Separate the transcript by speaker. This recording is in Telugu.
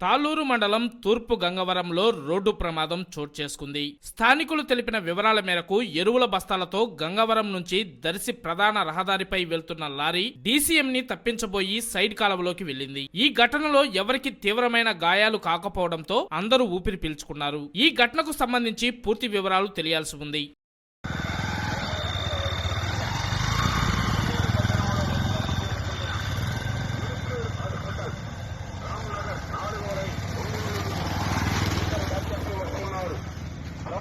Speaker 1: తాళూరు మండలం తూర్పు గంగవరంలో రోడ్డు ప్రమాదం చోటు చేసుకుంది. స్థానికులు తెలిపిన వివరాల మేరకు ఎరువుల బస్తాలతో గంగవరం నుంచి దర్శి ప్రధాన రహదారిపై వెళ్తున్న లారీ డీసీఎం ని తప్పించబోయి సైడ్ కాలువలోకి వెళ్ళింది. ఈ ఘటనలో ఎవరికి తీవ్రమైన గాయాలు కాకపోవడంతో అందరూ ఊపిరి పీల్చుకున్నారు. ఈ ఘటనకు సంబంధించి పూర్తి వివరాలు తెలియాల్సి ఉంది.